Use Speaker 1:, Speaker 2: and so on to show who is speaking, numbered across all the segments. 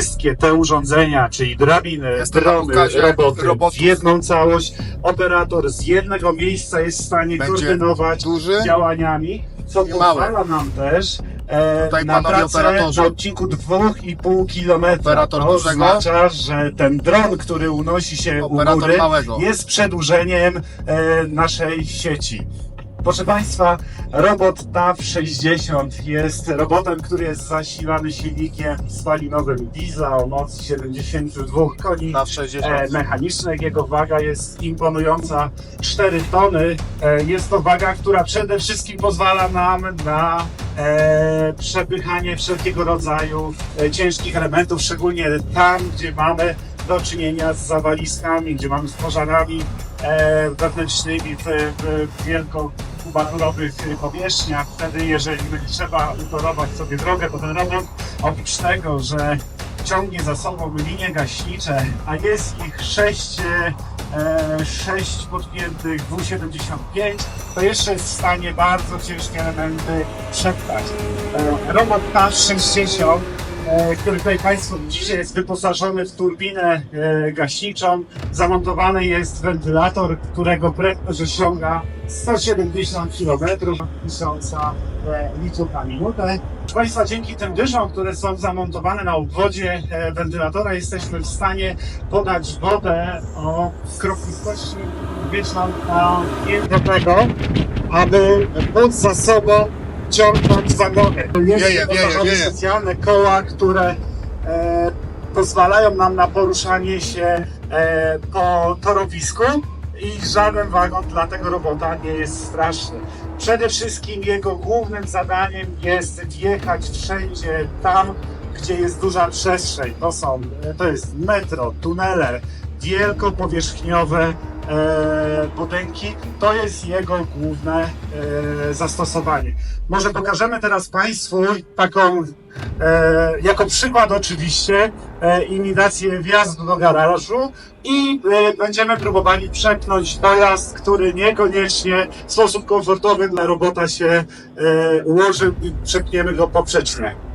Speaker 1: wszystkie te urządzenia, czyli drabiny,
Speaker 2: Jest to na
Speaker 1: drony,
Speaker 2: pokazie
Speaker 1: roboty
Speaker 2: robotów.
Speaker 1: w jedną całość. Operator z jednego miejsca jest w stanie
Speaker 2: Będzie
Speaker 1: koordynować
Speaker 2: duży
Speaker 1: działaniami, co
Speaker 2: i mały.
Speaker 1: pozwala nam też e,
Speaker 2: Tutaj
Speaker 1: na
Speaker 2: panowie
Speaker 1: pracę
Speaker 2: operatorzy.
Speaker 1: na odcinku 2,5 km.
Speaker 2: Operator
Speaker 1: to
Speaker 2: dużego.
Speaker 1: oznacza, że ten dron, który unosi się u
Speaker 2: Operator
Speaker 1: góry,
Speaker 2: małego.
Speaker 1: jest przedłużeniem e, naszej sieci. Proszę Państwa, robot TAW 60 jest robotem, który jest zasilany silnikiem spalinowym diesla o mocy 72 koni e,
Speaker 2: 60.
Speaker 1: mechanicznych. Jego waga jest imponująca 4 tony. E, jest to waga, która przede wszystkim pozwala nam na e, przepychanie wszelkiego rodzaju e, ciężkich elementów, szczególnie tam, gdzie mamy do czynienia z zawaliskami, gdzie mamy z pożarami e, wewnętrznymi w, w wielkokubaturowych powierzchniach. Wtedy, jeżeli będzie trzeba utorować sobie drogę, to ten robot oprócz tego, że ciągnie za sobą linie gaśnicze, a jest ich 6, e, 6 podpiętych W75, to jeszcze jest w stanie bardzo ciężkie elementy przepchać. E, robot TAS-60 e, który tutaj Państwo widzicie, jest wyposażony w turbinę e, gaśniczą. Zamontowany jest wentylator, którego prędkość osiąga 170 km tysiąca e, litrów na minutę. Proszę Państwa, dzięki tym dyszom, które są zamontowane na obwodzie e, wentylatora, jesteśmy w stanie podać wodę o skropistości wieczną na tego, aby móc za sobą ciągnąć wagony. Jest
Speaker 2: Wieje, wieje,
Speaker 1: wyposażone
Speaker 2: wieje.
Speaker 1: specjalne koła, które e, pozwalają nam na poruszanie się e, po torowisku i żaden wagon dla tego robota nie jest straszny. Przede wszystkim jego głównym zadaniem jest wjechać wszędzie tam, gdzie jest duża przestrzeń. To są, to jest metro, tunele, wielkopowierzchniowe budynki. To jest jego główne e, zastosowanie. Może pokażemy teraz Państwu taką, e, jako przykład oczywiście, e, imitację wjazdu do garażu i e, będziemy próbowali przepchnąć dojazd, który niekoniecznie w sposób komfortowy dla robota się e, ułoży i przepniemy go poprzecznie.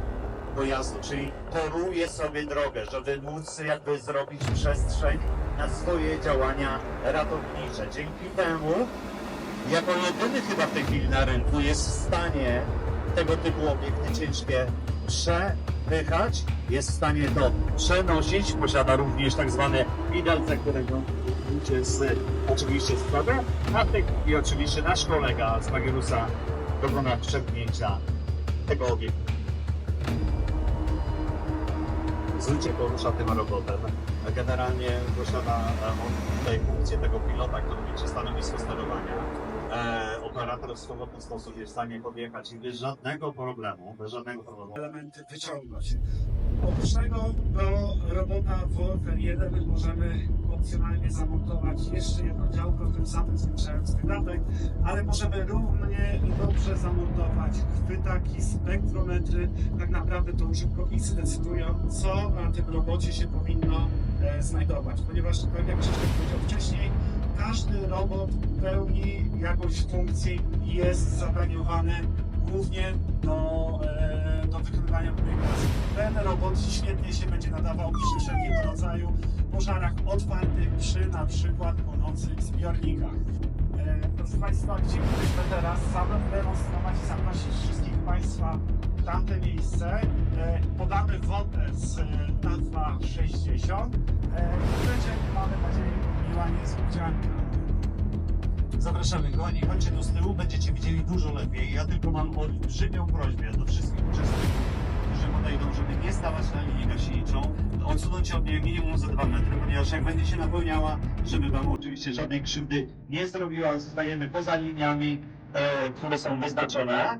Speaker 3: Dojazdu, czyli toruje sobie drogę, żeby móc jakby zrobić przestrzeń na swoje działania ratownicze. Dzięki temu, jako jedyny chyba w tej chwili na rynku jest w stanie tego typu obiekty ciężkie przepychać, jest w stanie to przenosić, posiada również tak zwane widelce, którego jest oczywiście składa, a chwili oczywiście nasz kolega z Magierusa dokona przepchnięcia tego obiektu. Zwykle porusza tym robotem. Generalnie posiada e, on tutaj funkcję tego pilota, który liczy stanowisko sterowania. E, operator w swobodny sposób jest w stanie podjechać i bez żadnego problemu, bez żadnego problemu.
Speaker 1: elementy wyciągnąć. Oprócz tego do robota Wolfen 1 możemy opcjonalnie zamontować jeszcze jedno działko, tym samym zwiększając wydatek, ale możemy równie dobrze zamontować chwytaki, spektrometry. Tak naprawdę to użytkownicy decydują, co na tym robocie się powinno e, znajdować, ponieważ tak jak Krzysztof powiedział wcześniej, każdy robot pełni jakąś funkcję i jest zadaniowany głównie do, e, do wykonywania pracy. Ten robot świetnie się będzie nadawał przy wszelkiego rodzaju pożarach otwartych, przy na przykład płonących zbiornikach. E, proszę Państwa, gdzie byliśmy teraz? Samym demonstrować i zaprosić wszystkich Państwa w tamte miejsce. E, podamy wodę z e, TAFA 60 e, i będzie, mamy nadzieję, miła niespodzianka.
Speaker 3: Zapraszamy kochani, chodźcie tu z tyłu, będziecie widzieli dużo lepiej. Ja tylko mam olbrzymią prośbę do wszystkich uczestników, podejdą, żeby nie stawać na linii gaśniczą, odsunąć od niej minimum za 2 metry, ponieważ jak będzie się napełniała, żeby Wam oczywiście żadnej krzywdy nie zrobiła, zostajemy poza liniami, e, które są wyznaczone.